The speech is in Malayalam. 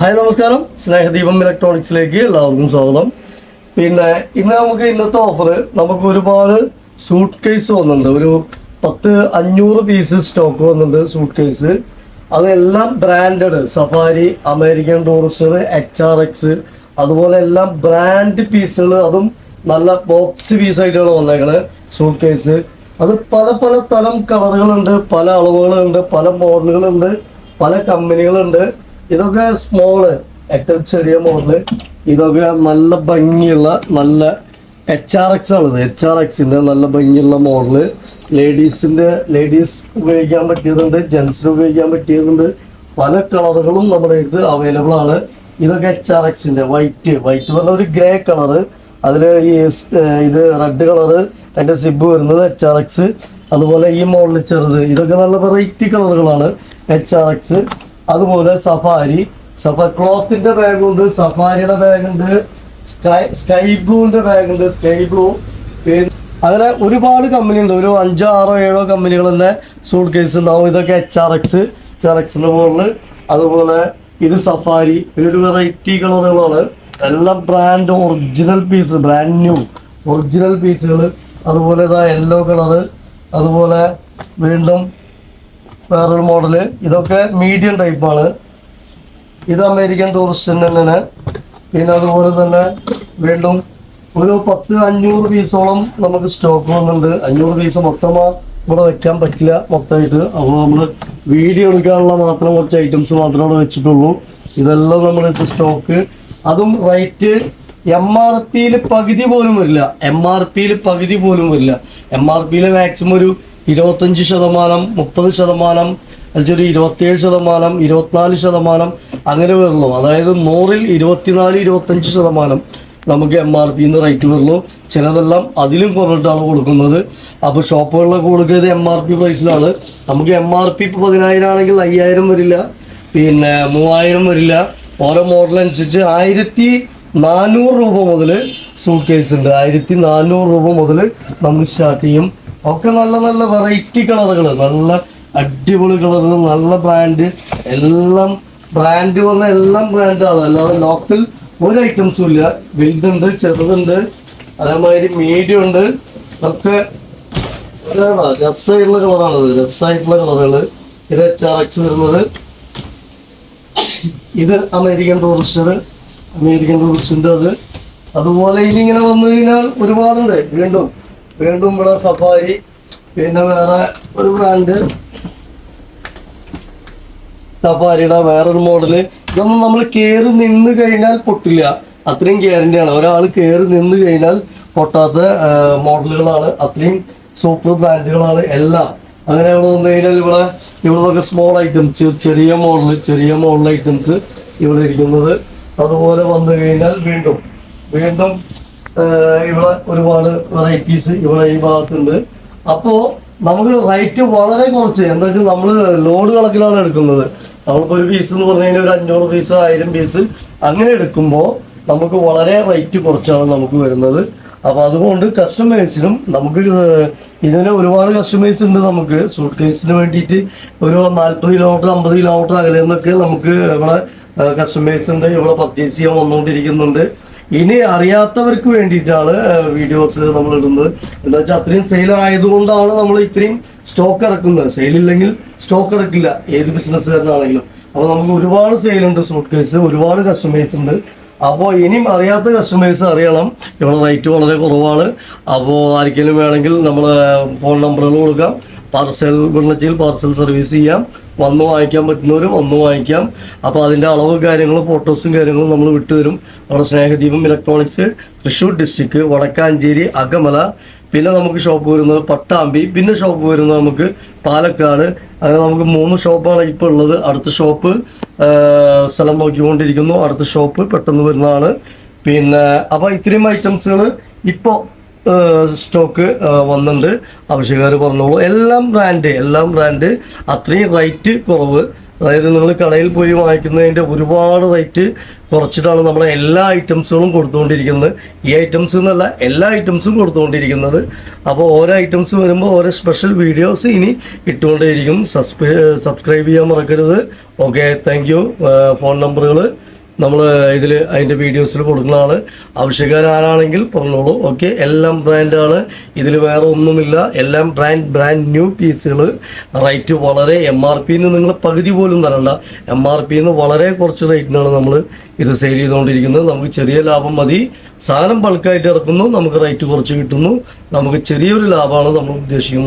ഹായ് നമസ്കാരം. സ്നേഹദീപം ഇലക്ട്രോണിക്സിലേക്ക് എല്ലാവർക്കും സ്വാഗതം. പിന്നെ ഇന്ന് നമുക്ക് ഇന്നത്തെ ഓഫർ നമുക്ക് ഒരുപാട് സൂട്ട് കേസ് വന്നിട്ടുണ്ട്. ഒരു പത്ത് അഞ്ഞൂറ് പീസ് സ്റ്റോക്ക് വന്നിട്ടുണ്ട് സൂട്ട് കേസ് അതെല്ലാം branded Safari American Tourister H R X അതുപോലെ എല്ലാം ബ്രാൻഡ് പീസുകൾ അതും നല്ല ബോക്സ് പീസായിട്ടാണ് വന്നേക്കണത് സൂട്ട് കേസ് അത് പല പല തരം കളറുകളുണ്ട് പല അളവുകളുണ്ട് പല മോഡലുകളുണ്ട് പല കമ്പനികളുണ്ട് ഇതൊക്കെ സ്മോൾ ഏറ്റവും ചെറിയ മോഡൽ ഇതൊക്കെ നല്ല ഭംഗിയുള്ള നല്ല എച്ച് ആർ എക്സ് ആണ് എച്ച് ആർ എക്സിന്റെ നല്ല ഭംഗിയുള്ള മോഡൽ ലേഡീസിന്റെ ലേഡീസ് ഉപയോഗിക്കാൻ പറ്റിയതുണ്ട് ജെൻസിന് ഉപയോഗിക്കാൻ പറ്റിയതുണ്ട്. പല കളറുകളും നമ്മുടെ അടുത്ത് അവൈലബിൾ ആണ്. ഇതൊക്കെ എച്ച് ആർ എക്സിന്റെ വൈറ്റ് വൈറ്റ് പറഞ്ഞ ഒരു ഗ്രേ കളറ് അതിൽ ഈ ഇത് റെഡ് കളറ് അതിന്റെ സിബ് വരുന്നത് എച്ച് ആർ എക്സ് അതുപോലെ ഈ മോഡൽ ചെറുത്. ഇതൊക്കെ നല്ല വെറൈറ്റി കളറുകളാണ് എച്ച് ആർ എക്സ് അതുപോലെ സഫാരി സഫ ക്ലോത്തിന്റെ ബാഗ് ഉണ്ട് സഫാരിയുടെ ബാഗ് ഉണ്ട് സ്കൈ സ്കൈ ബ്ലൂവിന്റെ ബാഗ് ഉണ്ട് സ്കൈ ബ്ലൂ. അങ്ങനെ ഒരുപാട് കമ്പനി ഉണ്ട്. ഒരു അഞ്ചോ ആറോ ഏഴോ കമ്പനികൾ തന്നെ സൂട്ട് കേസ് ഉണ്ടാവും. ഇതൊക്കെ H R X H R എക്സിന്റെ മുകളിൽ അതുപോലെ ഇത് സഫാരി. ഇതൊരു വെറൈറ്റി കളറുകളാണ്. എല്ലാം brand original piece brand new original പീസുകൾ അതുപോലെ ഇതാ യെല്ലോ കളറ്. അതുപോലെ വീണ്ടും വേറൊരു മോഡൽ. ഇതൊക്കെ മീഡിയം ടൈപ്പാണ് ഇത് അമേരിക്കൻ ടൂറിസ്റ്റിന് തന്നെ പിന്നെ അതുപോലെ തന്നെ വീണ്ടും ഒരു പത്ത് അഞ്ഞൂറ് പീസോളം നമുക്ക് സ്റ്റോക്ക് വന്നിട്ടുണ്ട്. അഞ്ഞൂറ് പീസ് മൊത്തമാ ഇവിടെ വെക്കാൻ പറ്റില്ല മൊത്തമായിട്ട്. അപ്പോൾ നമ്മൾ വീഡിയോ എടുക്കാനുള്ള മാത്രം കുറച്ച് ഐറ്റംസ് മാത്രമേ അവിടെ വെച്ചിട്ടുള്ളൂ. ഇതെല്ലാം നമ്മുടെ സ്റ്റോക്ക് അതും റേറ്റ് എം ആർ പിയിൽ പകുതി പോലും വരില്ല. എം ആർ പിയിൽ പകുതി പോലും വരില്ല. എം ആർ പിയിൽ മാക്സിമം ഒരു ഇരുപത്തഞ്ച് ശതമാനം മുപ്പത് ശതമാനം അതിലൊരു ഇരുപത്തിയേഴ് ശതമാനം ഇരുപത്തിനാല് ശതമാനം അങ്ങനെ വരുള്ളൂ. അതായത് നൂറിൽ ഇരുപത്തിനാല് ഇരുപത്തഞ്ച് ശതമാനം നമുക്ക് എം ആർ പിന്ന് റേറ്റ് വരുള്ളൂ. ചിലതെല്ലാം അതിലും കുറഞ്ഞിട്ടാണ് കൊടുക്കുന്നത്. അപ്പോൾ ഷോപ്പുകളിലൊക്കെ കൊടുക്കുന്നത് എം ആർ പി പ്രൈസിലാണ് നമുക്ക് എം ആർ പി ഇപ്പോൾ പതിനായിരം ആണെങ്കിൽ അയ്യായിരം വരില്ല. പിന്നെ മൂവായിരം വരില്ല. ഓരോ മോഡൽ അനുസരിച്ച് ആയിരത്തി നാനൂറ് രൂപ മുതൽ സൂട്ട് കേസ് ഉണ്ട്. ആയിരത്തി നാനൂറ് രൂപ മുതൽ നമ്മൾ സ്റ്റാർട്ട് ചെയ്യും. ഒക്കെ നല്ല നല്ല വെറൈറ്റി കളറുകൾ നല്ല അടിപൊളി കളറുകൾ നല്ല ബ്രാൻഡ് എല്ലാം ബ്രാൻഡ് പറഞ്ഞ എല്ലാം ബ്രാൻഡാണ് അല്ലാതെ ലോക്കൽ ഒരു ഐറ്റംസും ഇല്ല. വലുതുണ്ട് ചെറുതുണ്ട്. അതേമാതിരി മീഡിയം ഉണ്ട്. ഒക്കെ രസമായിട്ടുള്ള കളറാണ് രസമായിട്ടുള്ള കളറുകൾ ഇത് എച്ച് ആർ എക്സ് വരുന്നത്. ഇത് അമേരിക്കൻ ടൂറിസ്റ്റർ അമേരിക്കൻ ടൂറിസ്റ്റിന്റെ അത്. അതുപോലെ ഇനി ഇങ്ങനെ വന്നു കഴിഞ്ഞാൽ ഒരുപാടുണ്ട്. വീണ്ടും വീണ്ടും ഇവിടെ സഫാരി പിന്നെ വേറെ ഒരു ബ്രാൻഡ് സഫാരിയുടെ വേറൊരു മോഡൽ ഇതൊന്നും നമ്മൾ കയറി നിന്ന് കഴിഞ്ഞാൽ പൊട്ടില്ല. അത്രയും ഗ്യാരണ്ടിയാണ് ഒരാൾ കയറി നിന്ന് കഴിഞ്ഞാൽ പൊട്ടാത്ത മോഡലുകളാണ് അത്രയും സൂപ്പർ ബ്രാൻഡുകളാണ് എല്ലാം. അങ്ങനെ ഇവിടെ വന്നു കഴിഞ്ഞാൽ ഇവിടെ ഇവിടെ സ്മോൾ ഐറ്റംസ് ചെറിയ മോഡൽ ചെറിയ മോഡൽ ഐറ്റംസ് ഇവിടെ ഇരിക്കുന്നത്. അതുപോലെ വന്നു കഴിഞ്ഞാൽ വീണ്ടും വീണ്ടും ഇവിടെ ഒരുപാട് വെറൈറ്റീസ് ഇവിടെ ഈ ഭാഗത്തുണ്ട്. അപ്പോ നമുക്ക് റേറ്റ് വളരെ കുറച്ച്. എന്താ വെച്ചാൽ നമ്മൾ ലോഡ് കണക്കിലാണ് എടുക്കുന്നത്. നമ്മളിപ്പോ ഒരു പീസ് എന്ന് പറഞ്ഞു കഴിഞ്ഞാൽ ഒരു അഞ്ഞൂറ് പീസ് ആയിരം പീസ് അങ്ങനെ എടുക്കുമ്പോൾ നമുക്ക് വളരെ റേറ്റ് കുറച്ചാണ് നമുക്ക് വരുന്നത്. അപ്പൊ അതുകൊണ്ട് കസ്റ്റമേഴ്സിനും നമുക്ക് ഇതിന് ഒരുപാട് കസ്റ്റമേഴ്സ് ഉണ്ട് നമുക്ക്. സൂട്ട് കേസിന് വേണ്ടിയിട്ട് ഒരു നാൽപ്പത് കിലോമീറ്റർ അമ്പത് കിലോമീറ്റർ അകലെ നിന്നൊക്കെ നമുക്ക് ഇവിടെ കസ്റ്റമേഴ്സ് ഉണ്ട്. ഇവിടെ പർച്ചേസ് ചെയ്യാൻ വന്നുകൊണ്ടിരിക്കുന്നുണ്ട്. ഇനി അറിയാത്തവർക്ക് വേണ്ടിയിട്ടാണ് വീഡിയോസ് നമ്മൾ ഇടുന്നത് എന്താ വെച്ചാൽ അത്രയും സെയിൽ ആയതുകൊണ്ടാണ് നമ്മൾ ഇത്രയും സ്റ്റോക്ക് ഇറക്കുന്നത്. സെയിൽ ഇല്ലെങ്കിൽ സ്റ്റോക്ക് ഇറക്കില്ല ഏത് ബിസിനസ്സുകാരനാണെങ്കിലും അപ്പോൾ നമുക്ക് ഒരുപാട് സെയിൽ ഉണ്ട് സൂട്ട് കേസ് ഒരുപാട് കസ്റ്റമേഴ്സ് ഉണ്ട്. അപ്പോൾ ഇനിയും അറിയാത്ത കസ്റ്റമേഴ്സ് അറിയണം. ഇവിടെ റേറ്റ് വളരെ കുറവാണ്. അപ്പോൾ ആർക്കെങ്കിലും വേണമെങ്കിൽ നമ്മൾ ഫോൺ നമ്പറുകൾ കൊടുക്കാം. പാർസൽ വിളിച്ചിൽ പാർസൽ സർവീസ് ചെയ്യാം. വന്ന് വാങ്ങിക്കാൻ പറ്റുന്നവർ വന്ന് വാങ്ങിക്കാം. അപ്പോൾ അതിന്റെ അളവ് കാര്യങ്ങളും ഫോട്ടോസും കാര്യങ്ങളും നമ്മൾ വിട്ടുതരും. നമ്മുടെ സ്നേഹദീപം ഇലക്ട്രോണിക്സ് തൃശ്ശൂർ ഡിസ്ട്രിക്ട് വടക്കാഞ്ചേരി അകമല. പിന്നെ നമുക്ക് ഷോപ്പ് വരുന്നത് പട്ടാമ്പി. പിന്നെ ഷോപ്പ് വരുന്നത് നമുക്ക് പാലക്കാട്. അങ്ങനെ നമുക്ക് മൂന്ന് ഷോപ്പാണ് ഇപ്പോൾ ഉള്ളത്. അടുത്ത ഷോപ്പ് സ്ഥലം നോക്കിക്കൊണ്ടിരിക്കുന്നു. അടുത്ത ഷോപ്പ് പെട്ടെന്ന് വരുന്നതാണ്. പിന്നെ അപ്പോൾ ഇത്രയും ഐറ്റംസുകൾ ഇപ്പോൾ സ്റ്റോക്ക് വന്നിട്ടുണ്ട് ആവശ്യക്കാർ പറഞ്ഞോളൂ. എല്ലാം ബ്രാൻഡ് എല്ലാം ബ്രാൻഡ് അത്രയും റേറ്റ് കുറവ്. അതായത് നിങ്ങൾ കടയിൽ പോയി വാങ്ങിക്കുന്നതിന്റെ ഒരുപാട് റേറ്റ് കുറച്ചിട്ടാണ് നമ്മളെ എല്ലാ ഐറ്റംസുകളും കൊടുത്തുകൊണ്ടിരിക്കുന്നത്. ഈ ഐറ്റംസ് എന്നല്ല എല്ലാ ഐറ്റംസും കൊടുത്തുകൊണ്ടിരിക്കുന്നത്. അപ്പോൾ ഓരോ ഐറ്റംസ് വരുമ്പോൾ ഓരോ സ്പെഷ്യൽ വീഡിയോസ് ഇനി ഇട്ടുകൊണ്ടേയിരിക്കും. സബ്സ്ക്രൈബ് ചെയ്യാൻ മറക്കരുത്. ഓക്കെ താങ്ക് ഫോൺ നമ്പറുകൾ നമ്മൾ ഇതിൽ അതിന്റെ വീഡിയോസിൽ കൊടുക്കുന്നതാണ്. ആവശ്യക്കാരാണെങ്കിൽ പറഞ്ഞോളൂ. ഓക്കെ എല്ലാം ബ്രാൻഡാണ് ഇതിൽ വേറെ ഒന്നുമില്ല. എല്ലാം ബ്രാൻഡ് ബ്രാൻഡ് ന്യൂ പീസുകൾ റേറ്റ് വളരെ എം ആർ പിന്ന് നിങ്ങൾ പകുതി പോലും തരണ്ട. എം ആർ പിന്ന് വളരെ കുറച്ച് റേറ്റിനാണ് നമ്മൾ ഇത് സെയിൽ ചെയ്തുകൊണ്ടിരിക്കുന്നത് നമുക്ക് ചെറിയ ലാഭം മതി. സാധനം ബൾക്കായിട്ട് ഇറക്കുന്നു. നമുക്ക് റേറ്റ് കുറച്ച് കിട്ടുന്നു. നമുക്ക് ചെറിയൊരു ലാഭമാണ് നമ്മൾ ഉദ്ദേശിക്കുന്നത്.